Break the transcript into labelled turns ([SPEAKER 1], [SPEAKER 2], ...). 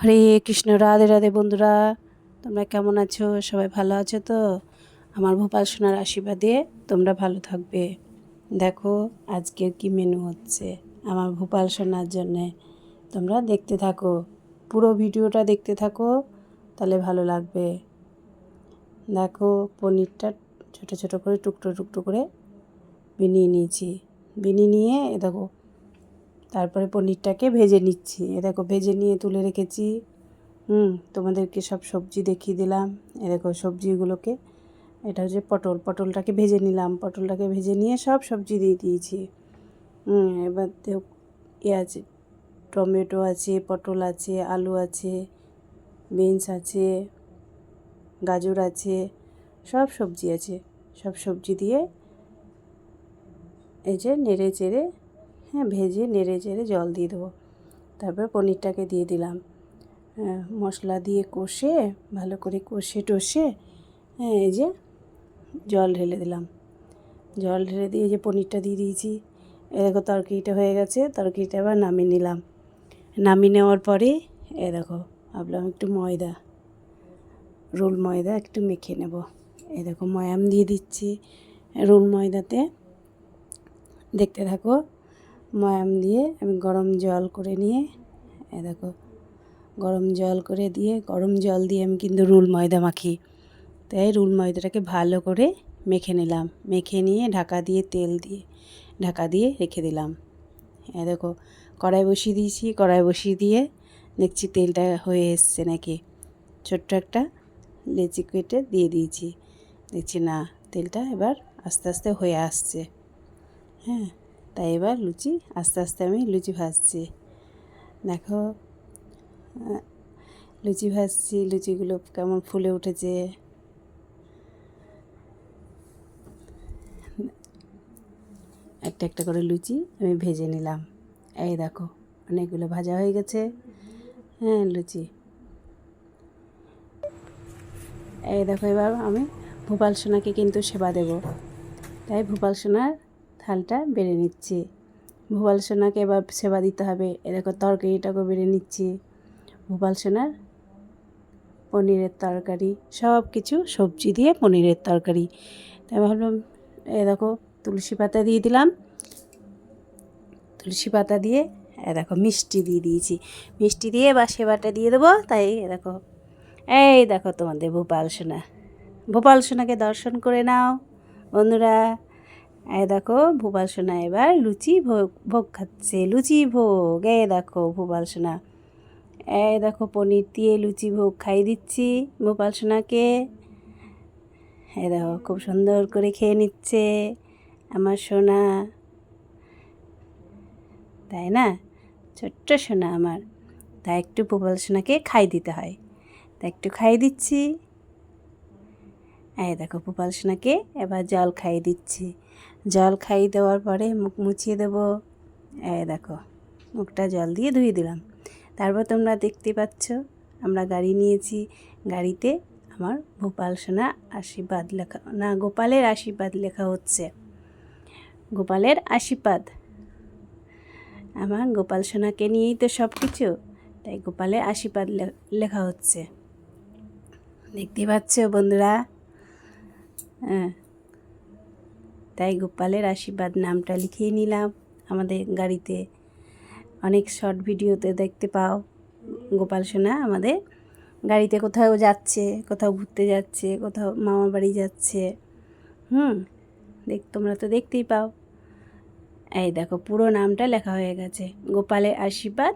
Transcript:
[SPEAKER 1] হরে কৃষ্ণ, রাধে রাধে বন্ধুরা, তোমরা কেমন আছো? সবাই ভালো আছো তো? আমার ভোপাল সোনার আশীর্বাদে তোমরা ভালো থাকবে। দেখো, আজকের কি মেনু হচ্ছে আমার ভোপাল সোনার জন্যে। তোমরা দেখতে থাকো, পুরো ভিডিওটা দেখতে থাকো, তাহলে ভালো লাগবে। দেখো, পনিরটা ছোট ছোট করে টুকরো টুকরো করে বিনিয়ে নিয়েছি। বিনিয়ে নিয়ে, দেখো তারপরে পনিরটাকে ভেজে নিচ্ছি। এ দেখো, ভেজে নিয়ে তুলে রেখেছি। হুম, তোমাদেরকে সব সবজি দেখিয়ে দিলাম। এ দেখো, সবজিগুলোকে, এটা হচ্ছে পটল। পটলটাকে ভেজে নিলাম। পটলটাকে ভেজে নিয়ে সব সবজি দিয়ে দিয়েছি। হুম, এবার ইয়ে আছে, টমেটো আছে, পটল আছে, আলু আছে, বিনস আছে, গাজর আছে, সব সবজি আছে। সব সবজি দিয়ে এই যে নেড়ে চেড়ে হ্যাঁ ভেজে নেড়ে চেড়ে জল দিয়ে দেবো। তারপর পনিরটাকে দিয়ে দিলাম। মশলা দিয়ে কষে, ভালো করে কষে টষে হ্যাঁ এই যে জল ঢেলে দিলাম। জল ঢেলে দিয়ে যে পনিরটা দিয়ে দিয়েছি। এ দেখো তরকারিটা হয়ে গেছে, তরকারিটা আবার নামিয়ে নিলাম। নামিয়ে নেওয়ার পরে, এ দেখো, ভাবলাম একটু ময়দা, রোল ময়দা একটু মেখে নেব। এ দেখো ময়াম দিয়ে দিচ্ছি রোল ময়দাতে। দেখতে থাকো ময়াম দিয়ে আমি গরম জল করে নিয়ে, এ দেখো, গরম জল করে দিয়ে, গরম জল দিয়ে আমি কিন্তু রুল ময়দা মাখি। তাই রুল ময়দাটাকে ভালো করে মেখে নিলাম। মেখে নিয়ে ঢাকা দিয়ে তেল দিয়ে, ঢাকা দিয়ে রেখে দিলাম। এ দেখো, কড়াই বসিয়ে দিয়েছি, কড়াই বসিয়ে দিয়ে দেখছি তেলটা হয়ে এসছে নাকি। ছোট্ট একটা লেচি কেটে দিয়ে দিয়েছি। দেখছি না, তেলটা এবার আস্তে আস্তে হয়ে আসছে। হ্যাঁ। তাই এবার লুচি আস্তে আস্তে আমি লুচি ভাজছি। দেখো লুচি ভাজছি, লুচিগুলো কেমন ফুলে উঠেছে। একটা একটা করে লুচি আমি ভেজে নিলাম। এই দেখো, অনেকগুলো ভাজা হয়ে গেছে। হ্যাঁ লুচি। এই দেখো, এবার আমি ভোপাল সোনাকে কিন্তু সেবা দেব। তাই ভোপাল সোনার থালটা বেড়ে নিচ্ছে। ভোপাল সোনাকে এবার সেবা দিতে হবে। এরকম তরকারিটাকেও বেড়ে নিচ্ছে। ভোপাল সোনার পনিরের তরকারি সব কিছু সবজি দিয়ে পনিরের তরকারি। তাই ভাবলাম, এ দেখো তুলসী পাতা দিয়ে দিলাম। তুলসী পাতা দিয়ে, এ দেখো মিষ্টি দিয়ে দিয়েছি। মিষ্টি দিয়ে বা সেবাটা দিয়ে দেবো। তাই এ দেখো, এই দেখো তোমাদের ভোপাল সোনা। ভোপাল সোনাকে দর্শন করে নাও। বন্ধুরা এই দেখো, ভোপাল সোনা এবার লুচি ভোগ ভোগ খাচ্ছে, লুচি ভোগ এ দেখো ভোপাল সোনা। এ দেখো পনির দিয়ে লুচি ভোগ খাইয়ে দিচ্ছি ভোপাল সোনাকে। এই দেখো, খুব সুন্দর করে খেয়ে নিচ্ছে আমার সোনা। তাই না? ছোট্ট সোনা আমার। তাই একটু ভোপাল সোনাকে খাই দিতে হয়। তা একটু খাইয়ে দিচ্ছি। এই দেখো ভোপাল সোনাকে এবার জল খাইয়ে দিচ্ছি। জল খাইয়ে দেওয়ার পরে মুখ মুছিয়ে দেবো। এই দেখো, মুখটা জল দিয়ে ধুয়ে দিলাম। তারপর তোমরা দেখতে পাচ্ছ, আমরা গাড়ি নিয়েছি। গাড়িতে আমার গোপাল সোনা আশীর্বাদ লেখা, না, গোপালের আশীর্বাদ লেখা হচ্ছে। গোপালের আশীর্বাদ। আমার গোপাল সোনাকে নিয়েই তো সব কিছু তাই গোপালের আশীর্বাদ লেখা হচ্ছে। দেখতে পাচ্ছ বন্ধুরা হ্যাঁ। তাই গোপালের আশীর্বাদ নামটা লিখিয়ে নিলাম আমাদের গাড়িতে। অনেক শর্ট ভিডিওতে দেখতে পাও। গোপাল সোনা আমাদের গাড়িতে কোথাও যাচ্ছে, কোথাও ঘুরতে যাচ্ছে, কোথাও মামার বাড়ি যাচ্ছে। হুম, দেখ, তোমরা তো দেখতেই পাও। এই দেখো, পুরো নামটা লেখা হয়ে গেছে। গোপালের আশীর্বাদ